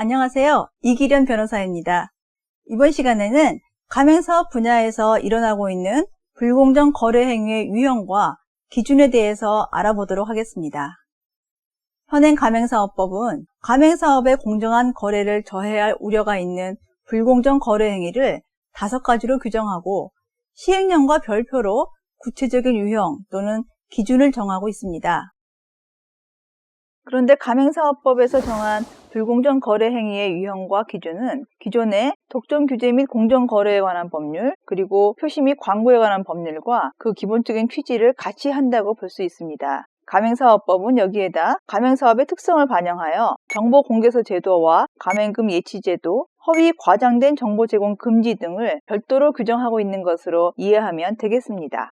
안녕하세요. 이기련 변호사입니다. 이번 시간에는 가맹사업 분야에서 일어나고 있는 불공정 거래 행위의 유형과 기준에 대해서 알아보도록 하겠습니다. 현행 가맹사업법은 가맹사업의 공정한 거래를 저해야 할 우려가 있는 불공정 거래 행위를 다섯 가지로 규정하고 시행령과 별표로 구체적인 유형 또는 기준을 정하고 있습니다. 그런데 가맹사업법에서 정한 불공정 거래 행위의 유형과 기준은 기존의 독점 규제 및 공정 거래에 관한 법률, 그리고 표시 및 광고에 관한 법률과 그 기본적인 취지를 같이 한다고 볼 수 있습니다. 가맹사업법은 여기에다 가맹사업의 특성을 반영하여 정보 공개서 제도와 가맹금 예치 제도, 허위 과장된 정보 제공 금지 등을 별도로 규정하고 있는 것으로 이해하면 되겠습니다.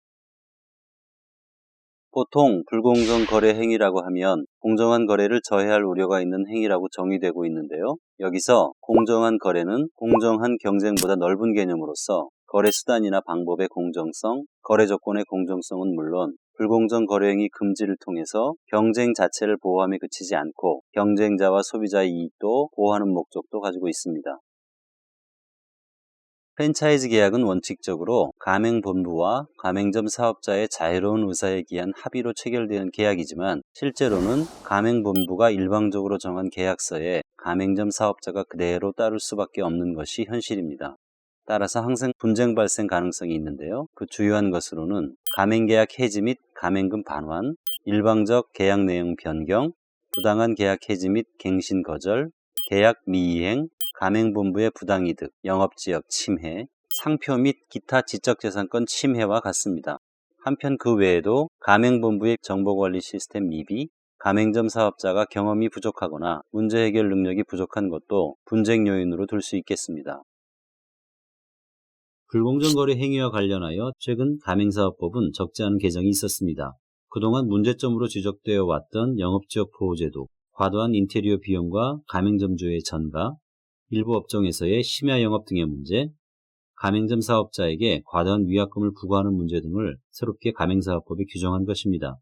보통 불공정 거래 행위라고 하면 공정한 거래를 저해할 우려가 있는 행위라고 정의되고 있는데요. 여기서 공정한 거래는 공정한 경쟁보다 넓은 개념으로서 거래 수단이나 방법의 공정성, 거래 조건의 공정성은 물론 불공정 거래 행위 금지를 통해서 경쟁 자체를 보호함에 그치지 않고 경쟁자와 소비자의 이익도 보호하는 목적도 가지고 있습니다. 프랜차이즈 계약은 원칙적으로 가맹본부와 가맹점 사업자의 자유로운 의사에 기한 합의로 체결되는 계약이지만 실제로는 가맹본부가 일방적으로 정한 계약서에 가맹점 사업자가 그대로 따를 수밖에 없는 것이 현실입니다. 따라서 항상 분쟁 발생 가능성이 있는데요. 그 주요한 것으로는 가맹계약 해지 및 가맹금 반환, 일방적 계약 내용 변경, 부당한 계약 해지 및 갱신 거절, 계약 미이행, 가맹본부의 부당이득, 영업지역 침해, 상표 및 기타 지적재산권 침해와 같습니다. 한편 그 외에도 가맹본부의 정보관리 시스템 미비, 가맹점 사업자가 경험이 부족하거나 문제 해결 능력이 부족한 것도 분쟁 요인으로 둘 수 있겠습니다. 불공정 거래 행위와 관련하여 최근 가맹사업법은 적지 않은 개정이 있었습니다. 그동안 문제점으로 지적되어 왔던 영업지역 보호제도, 과도한 인테리어 비용과 가맹점주의 전가, 일부 업종에서의 심야 영업 등의 문제, 가맹점 사업자에게 과다한 위약금을 부과하는 문제 등을 새롭게 가맹사업법에 규정한 것입니다.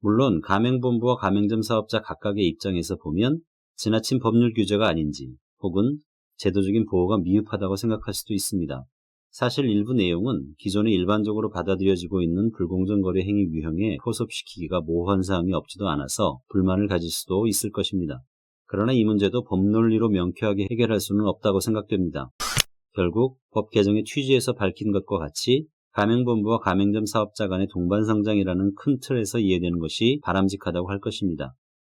물론 가맹본부와 가맹점 사업자 각각의 입장에서 보면 지나친 법률 규제가 아닌지 혹은 제도적인 보호가 미흡하다고 생각할 수도 있습니다. 사실 일부 내용은 기존에 일반적으로 받아들여지고 있는 불공정거래 행위 유형에 포섭시키기가 모호한 사항이 없지도 않아서 불만을 가질 수도 있을 것입니다. 그러나 이 문제도 법논리로 명쾌하게 해결할 수는 없다고 생각됩니다. 결국 법 개정의 취지에서 밝힌 것과 같이 가맹본부와 가맹점 사업자 간의 동반성장이라는 큰 틀에서 이해되는 것이 바람직하다고 할 것입니다.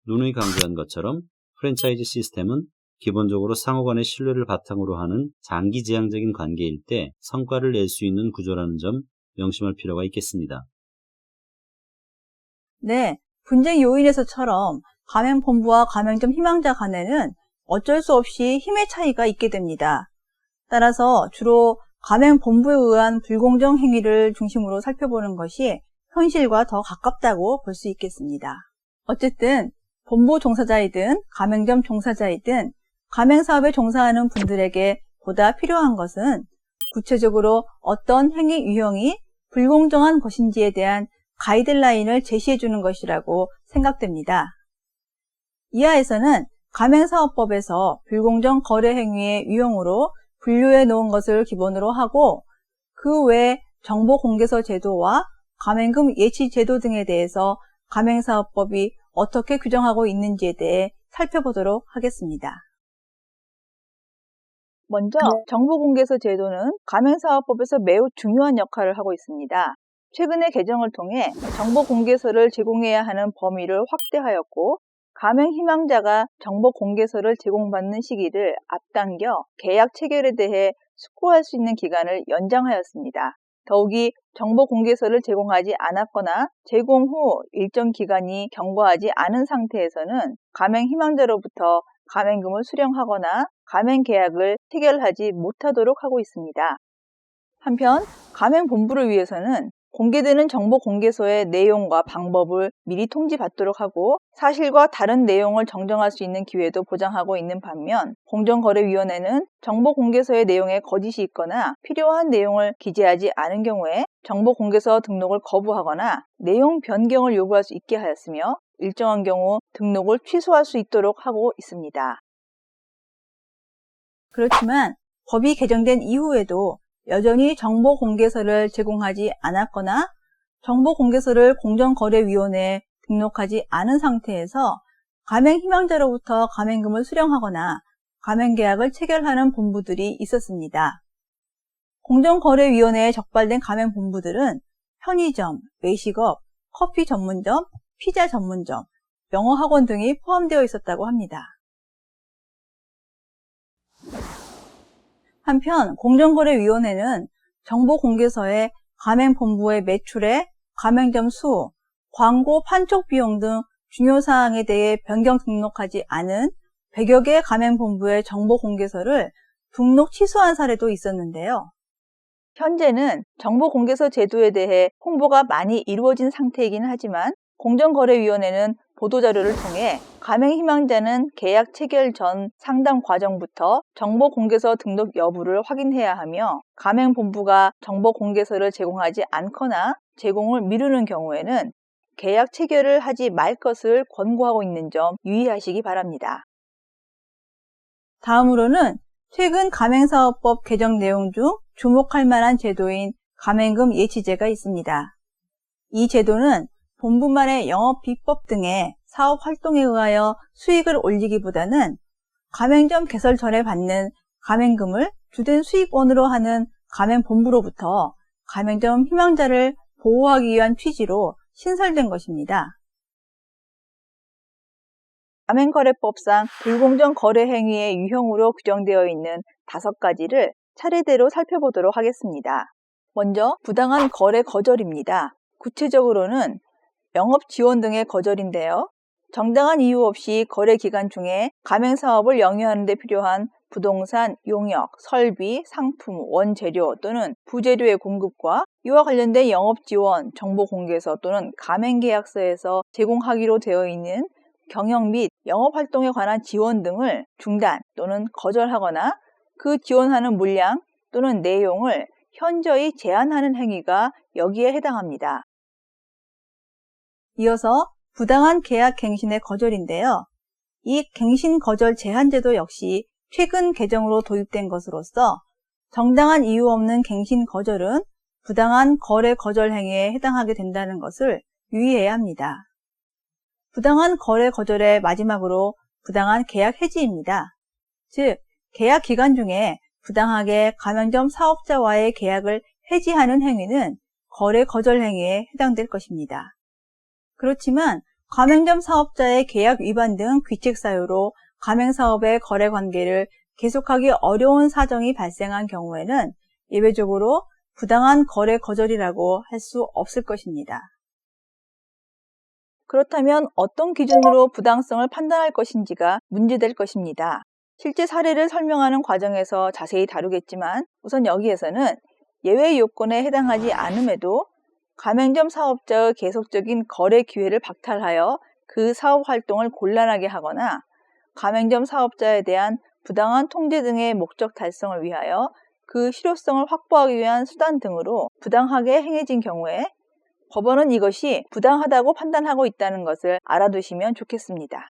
누누이 강조한 것처럼 프랜차이즈 시스템은 기본적으로 상호 간의 신뢰를 바탕으로 하는 장기지향적인 관계일 때 성과를 낼 수 있는 구조라는 점 명심할 필요가 있겠습니다. 네, 분쟁 요인에서처럼 가맹본부와 가맹점 희망자 간에는 어쩔 수 없이 힘의 차이가 있게 됩니다. 따라서 주로 가맹본부에 의한 불공정 행위를 중심으로 살펴보는 것이 현실과 더 가깝다고 볼 수 있겠습니다. 어쨌든 본부 종사자이든 가맹점 종사자이든 가맹사업에 종사하는 분들에게 보다 필요한 것은 구체적으로 어떤 행위 유형이 불공정한 것인지에 대한 가이드라인을 제시해 주는 것이라고 생각됩니다. 이하에서는 가맹사업법에서 불공정 거래 행위의 유형으로 분류해 놓은 것을 기본으로 하고 그 외 정보 공개서 제도와 가맹금 예치 제도 등에 대해서 가맹사업법이 어떻게 규정하고 있는지에 대해 살펴보도록 하겠습니다. 먼저 정보공개서 제도는 가맹사업법에서 매우 중요한 역할을 하고 있습니다. 최근의 개정을 통해 정보공개서를 제공해야 하는 범위를 확대하였고 가맹 희망자가 정보 공개서를 제공받는 시기를 앞당겨 계약 체결에 대해 숙고할 수 있는 기간을 연장하였습니다. 더욱이 정보 공개서를 제공하지 않았거나 제공 후 일정 기간이 경과하지 않은 상태에서는 가맹 희망자로부터 가맹금을 수령하거나 가맹 계약을 체결하지 못하도록 하고 있습니다. 한편 가맹 본부를 위해서는 공개되는 정보 공개서의 내용과 방법을 미리 통지받도록 하고 사실과 다른 내용을 정정할 수 있는 기회도 보장하고 있는 반면 공정거래위원회는 정보 공개서의 내용에 거짓이 있거나 필요한 내용을 기재하지 않은 경우에 정보 공개서 등록을 거부하거나 내용 변경을 요구할 수 있게 하였으며 일정한 경우 등록을 취소할 수 있도록 하고 있습니다. 그렇지만 법이 개정된 이후에도 여전히 정보 공개서를 제공하지 않았거나 정보 공개서를 공정거래위원회에 등록하지 않은 상태에서 가맹 희망자로부터 가맹금을 수령하거나 가맹계약을 체결하는 본부들이 있었습니다. 공정거래위원회에 적발된 가맹본부들은 편의점, 외식업, 커피 전문점, 피자 전문점, 영어학원 등이 포함되어 있었다고 합니다. 한편 공정거래위원회는 정보공개서에 가맹본부의 매출에 가맹점 수, 광고 판촉 비용 등 중요 사항에 대해 변경 등록하지 않은 100여 개 가맹본부의 정보공개서를 등록 취소한 사례도 있었는데요. 현재는 정보공개서 제도에 대해 홍보가 많이 이루어진 상태이긴 하지만 공정거래위원회는 보도자료를 통해 가맹 희망자는 계약 체결 전 상담 과정부터 정보공개서 등록 여부를 확인해야 하며 가맹본부가 정보공개서를 제공하지 않거나 제공을 미루는 경우에는 계약 체결을 하지 말 것을 권고하고 있는 점 유의하시기 바랍니다. 다음으로는 최근 가맹사업법 개정 내용 중 주목할 만한 제도인 가맹금 예치제가 있습니다. 이 제도는 본부만의 영업 비법 등의 사업 활동에 의하여 수익을 올리기보다는 가맹점 개설 전에 받는 가맹금을 주된 수익원으로 하는 가맹본부로부터 가맹점 희망자를 보호하기 위한 취지로 신설된 것입니다. 가맹거래법상 불공정 거래 행위의 유형으로 규정되어 있는 다섯 가지를 차례대로 살펴보도록 하겠습니다. 먼저 부당한 거래 거절입니다. 구체적으로는 영업 지원 등의 거절인데요. 정당한 이유 없이 거래 기간 중에 가맹 사업을 영위하는 데 필요한 부동산, 용역, 설비, 상품, 원재료 또는 부재료의 공급과 이와 관련된 영업 지원, 정보 공개서 또는 가맹 계약서에서 제공하기로 되어 있는 경영 및 영업 활동에 관한 지원 등을 중단 또는 거절하거나 그 지원하는 물량 또는 내용을 현저히 제한하는 행위가 여기에 해당합니다. 이어서 부당한 계약 갱신의 거절인데요. 이 갱신 거절 제한 제도 역시 최근 개정으로 도입된 것으로서 정당한 이유 없는 갱신 거절은 부당한 거래 거절 행위에 해당하게 된다는 것을 유의해야 합니다. 부당한 거래 거절의 마지막으로 부당한 계약 해지입니다. 즉, 계약 기간 중에 부당하게 가맹점 사업자와의 계약을 해지하는 행위는 거래 거절 행위에 해당될 것입니다. 그렇지만 가맹점 사업자의 계약 위반 등 귀책 사유로 가맹사업의 거래 관계를 계속하기 어려운 사정이 발생한 경우에는 예외적으로 부당한 거래 거절이라고 할 수 없을 것입니다. 그렇다면 어떤 기준으로 부당성을 판단할 것인지가 문제될 것입니다. 실제 사례를 설명하는 과정에서 자세히 다루겠지만 우선 여기에서는 예외 요건에 해당하지 않음에도 가맹점 사업자의 계속적인 거래 기회를 박탈하여 그 사업 활동을 곤란하게 하거나 가맹점 사업자에 대한 부당한 통제 등의 목적 달성을 위하여 그 실효성을 확보하기 위한 수단 등으로 부당하게 행해진 경우에 법원은 이것이 부당하다고 판단하고 있다는 것을 알아두시면 좋겠습니다.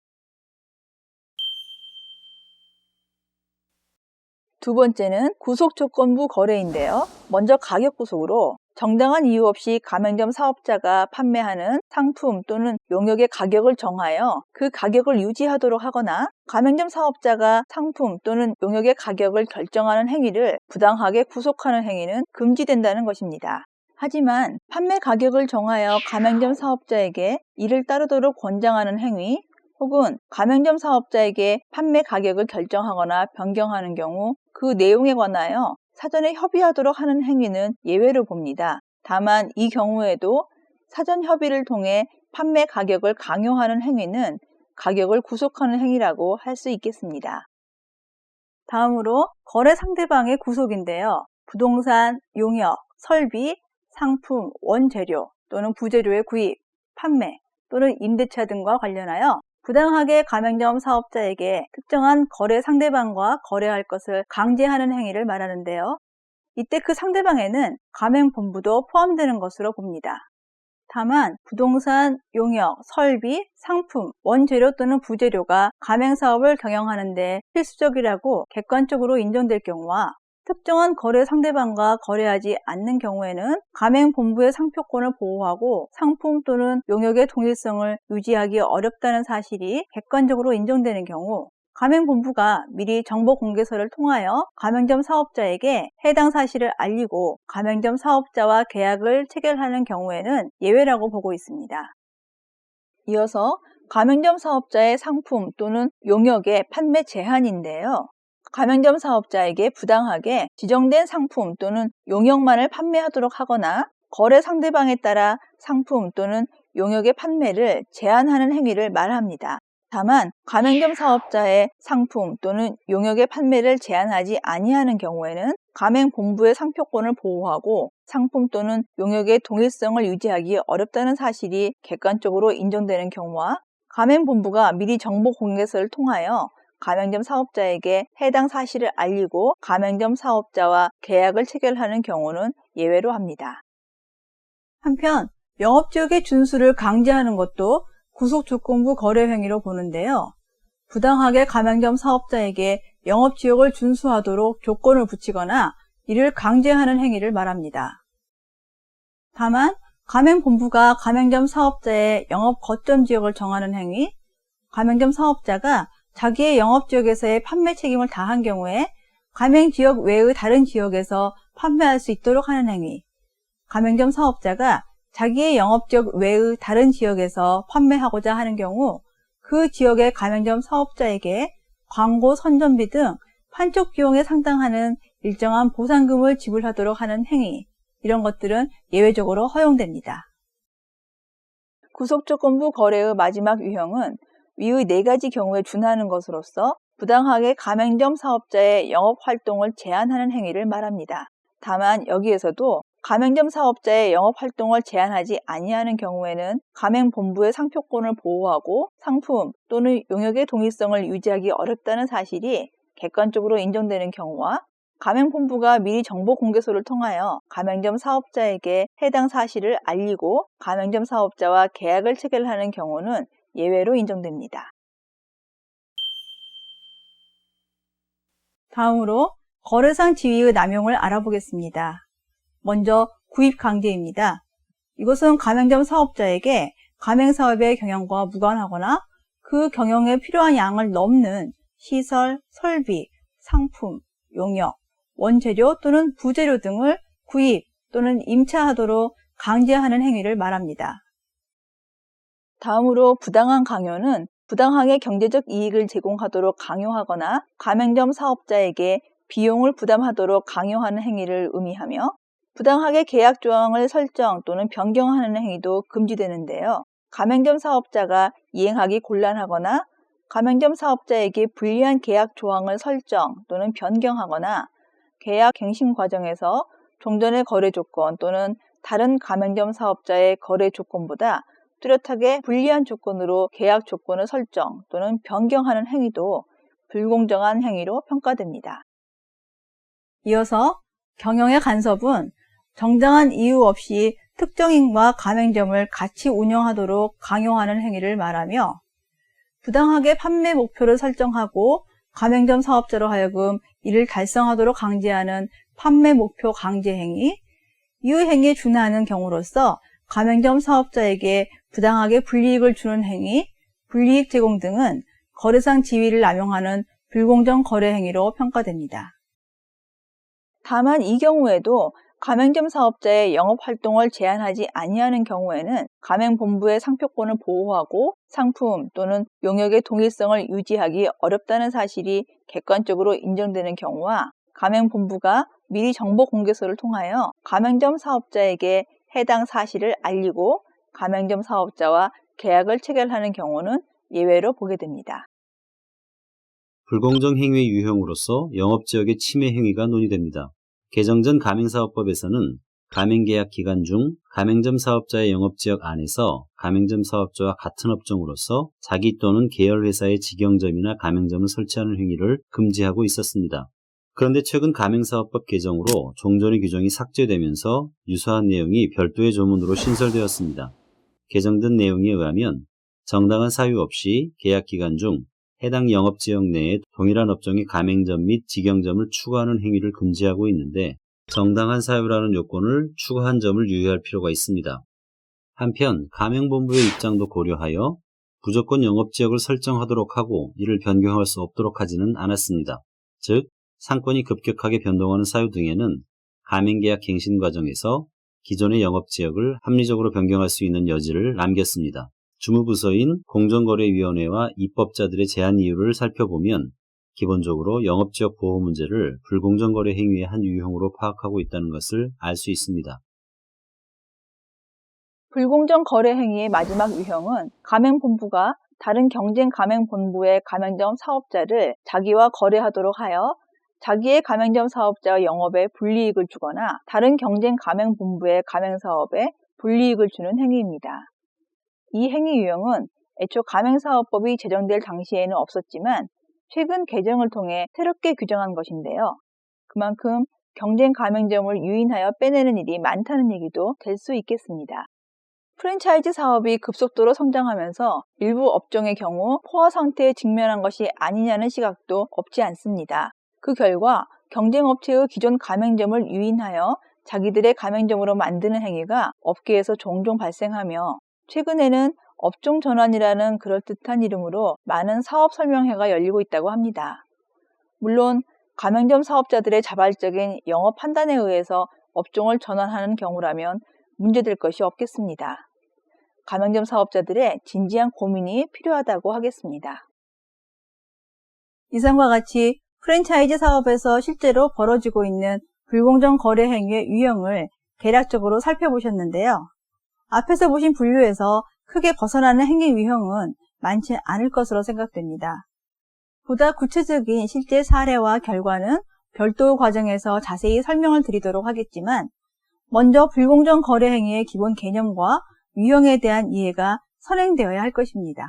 두 번째는 구속 조건부 거래인데요. 먼저 가격 구속으로 정당한 이유 없이 가맹점 사업자가 판매하는 상품 또는 용역의 가격을 정하여 그 가격을 유지하도록 하거나 가맹점 사업자가 상품 또는 용역의 가격을 결정하는 행위를 부당하게 구속하는 행위는 금지된다는 것입니다. 하지만 판매 가격을 정하여 가맹점 사업자에게 이를 따르도록 권장하는 행위 혹은 가맹점 사업자에게 판매 가격을 결정하거나 변경하는 경우 그 내용에 관하여 사전에 협의하도록 하는 행위는 예외로 봅니다. 다만 이 경우에도 사전 협의를 통해 판매 가격을 강요하는 행위는 가격을 구속하는 행위라고 할 수 있겠습니다. 다음으로 거래 상대방의 구속인데요. 부동산, 용역, 설비, 상품, 원재료 또는 부재료의 구입, 판매 또는 임대차 등과 관련하여 부당하게 가맹점 사업자에게 특정한 거래 상대방과 거래할 것을 강제하는 행위를 말하는데요. 이때 그 상대방에는 가맹본부도 포함되는 것으로 봅니다. 다만 부동산, 용역, 설비, 상품, 원재료 또는 부재료가 가맹사업을 경영하는데 필수적이라고 객관적으로 인정될 경우와 특정한 거래 상대방과 거래하지 않는 경우에는 가맹본부의 상표권을 보호하고 상품 또는 용역의 동일성을 유지하기 어렵다는 사실이 객관적으로 인정되는 경우 가맹본부가 미리 정보 공개서를 통하여 가맹점 사업자에게 해당 사실을 알리고 가맹점 사업자와 계약을 체결하는 경우에는 예외라고 보고 있습니다. 이어서 가맹점 사업자의 상품 또는 용역의 판매 제한인데요. 가맹점 사업자에게 부당하게 지정된 상품 또는 용역만을 판매하도록 하거나 거래 상대방에 따라 상품 또는 용역의 판매를 제한하는 행위를 말합니다. 다만 가맹점 사업자의 상품 또는 용역의 판매를 제한하지 아니하는 경우에는 가맹본부의 상표권을 보호하고 상품 또는 용역의 동일성을 유지하기 어렵다는 사실이 객관적으로 인정되는 경우와 가맹본부가 미리 정보 공개서를 통하여 가맹점 사업자에게 해당 사실을 알리고 가맹점 사업자와 계약을 체결하는 경우는 예외로 합니다. 한편 영업지역의 준수를 강제하는 것도 구속조건부 거래 행위로 보는데요. 부당하게 가맹점 사업자에게 영업지역을 준수하도록 조건을 붙이거나 이를 강제하는 행위를 말합니다. 다만 가맹본부가 가맹점 사업자의 영업 거점 지역을 정하는 행위, 가맹점 사업자가 자기의 영업 지역에서의 판매 책임을 다한 경우에 가맹 지역 외의 다른 지역에서 판매할 수 있도록 하는 행위, 가맹점 사업자가 자기의 영업 지역 외의 다른 지역에서 판매하고자 하는 경우 그 지역의 가맹점 사업자에게 광고 선전비 등 판촉 비용에 상당하는 일정한 보상금을 지불하도록 하는 행위, 이런 것들은 예외적으로 허용됩니다. 구속조건부 거래의 마지막 유형은 위의 네 가지 경우에 준하는 것으로서 부당하게 가맹점 사업자의 영업 활동을 제한하는 행위를 말합니다. 다만 여기에서도 가맹점 사업자의 영업 활동을 제한하지 아니하는 경우에는 가맹 본부의 상표권을 보호하고 상품 또는 용역의 동일성을 유지하기 어렵다는 사실이 객관적으로 인정되는 경우와 가맹 본부가 미리 정보 공개서를 통하여 가맹점 사업자에게 해당 사실을 알리고 가맹점 사업자와 계약을 체결하는 경우는 예외로 인정됩니다. 다음으로 거래상 지위의 남용을 알아보겠습니다. 먼저 구입 강제입니다. 이것은 가맹점 사업자에게 가맹 사업의 경영과 무관하거나 그 경영에 필요한 양을 넘는 시설, 설비, 상품, 용역, 원재료 또는 부재료 등을 구입 또는 임차하도록 강제하는 행위를 말합니다. 다음으로 부당한 강요는 부당하게 경제적 이익을 제공하도록 강요하거나 가맹점 사업자에게 비용을 부담하도록 강요하는 행위를 의미하며 부당하게 계약 조항을 설정 또는 변경하는 행위도 금지되는데요. 가맹점 사업자가 이행하기 곤란하거나 가맹점 사업자에게 불리한 계약 조항을 설정 또는 변경하거나 계약 갱신 과정에서 종전의 거래 조건 또는 다른 가맹점 사업자의 거래 조건보다 뚜렷하게 불리한 조건으로 계약 조건을 설정 또는 변경하는 행위도 불공정한 행위로 평가됩니다. 이어서 경영의 간섭은 정당한 이유 없이 특정인과 가맹점을 같이 운영하도록 강요하는 행위를 말하며 부당하게 판매 목표를 설정하고 가맹점 사업자로 하여금 이를 달성하도록 강제하는 판매 목표 강제 행위, 이 행위에 준하는 경우로서 가맹점 사업자에게 부당하게 불이익을 주는 행위, 불이익 제공 등은 거래상 지위를 남용하는 불공정 거래 행위로 평가됩니다. 다만 이 경우에도 가맹점 사업자의 영업 활동을 제한하지 아니하는 경우에는 가맹본부의 상표권을 보호하고 상품 또는 용역의 동일성을 유지하기 어렵다는 사실이 객관적으로 인정되는 경우와 가맹본부가 미리 정보 공개서를 통하여 가맹점 사업자에게 해당 사실을 알리고 가맹점 사업자와 계약을 체결하는 경우는 예외로 보게 됩니다. 불공정 행위 유형으로서 영업 지역의 침해 행위가 논의됩니다. 개정 전 가맹사업법에서는 가맹계약 기간 중 가맹점 사업자의 영업지역 안에서 가맹점 사업자와 같은 업종으로서 자기 또는 계열회사의 직영점이나 가맹점을 설치하는 행위를 금지하고 있었습니다. 그런데 최근 가맹사업법 개정으로 종전의 규정이 삭제되면서 유사한 내용이 별도의 조문으로 신설되었습니다. 개정된 내용에 의하면 정당한 사유 없이 계약 기간 중 해당 영업 지역 내에 동일한 업종의 가맹점 및 직영점을 추가하는 행위를 금지하고 있는데 정당한 사유라는 요건을 추가한 점을 유의할 필요가 있습니다. 한편 가맹본부의 입장도 고려하여 무조건 영업 지역을 설정하도록 하고 이를 변경할 수 없도록 하지는 않았습니다. 즉 상권이 급격하게 변동하는 사유 등에는 가맹계약 갱신 과정에서 기존의 영업 지역을 합리적으로 변경할 수 있는 여지를 남겼습니다. 주무부서인 공정거래위원회와 입법자들의 제한 이유를 살펴보면 기본적으로 영업지역 보호 문제를 불공정거래 행위의 한 유형으로 파악하고 있다는 것을 알 수 있습니다. 불공정 거래 행위의 마지막 유형은 가맹본부가 다른 경쟁 가맹본부의 가맹점 사업자를 자기와 거래하도록 하여 자기의 가맹점 사업자의 영업에 불이익을 주거나 다른 경쟁 가맹본부의 가맹사업에 불이익을 주는 행위입니다. 이 행위 유형은 애초 가맹사업법이 제정될 당시에는 없었지만 최근 개정을 통해 새롭게 규정한 것인데요. 그만큼 경쟁 가맹점을 유인하여 빼내는 일이 많다는 얘기도 될 수 있겠습니다. 프랜차이즈 사업이 급속도로 성장하면서 일부 업종의 경우 포화 상태에 직면한 것이 아니냐는 시각도 없지 않습니다. 그 결과 경쟁업체의 기존 가맹점을 유인하여 자기들의 가맹점으로 만드는 행위가 업계에서 종종 발생하며 최근에는 업종 전환이라는 그럴듯한 이름으로 많은 사업 설명회가 열리고 있다고 합니다. 물론 가맹점 사업자들의 자발적인 영업 판단에 의해서 업종을 전환하는 경우라면 문제될 것이 없겠습니다. 가맹점 사업자들의 진지한 고민이 필요하다고 하겠습니다. 이상과 같이 프랜차이즈 사업에서 실제로 벌어지고 있는 불공정 거래 행위의 유형을 대략적으로 살펴보셨는데요. 앞에서 보신 분류에서 크게 벗어나는 행위 유형은 많지 않을 것으로 생각됩니다. 보다 구체적인 실제 사례와 결과는 별도 과정에서 자세히 설명을 드리도록 하겠지만 먼저 불공정 거래 행위의 기본 개념과 유형에 대한 이해가 선행되어야 할 것입니다.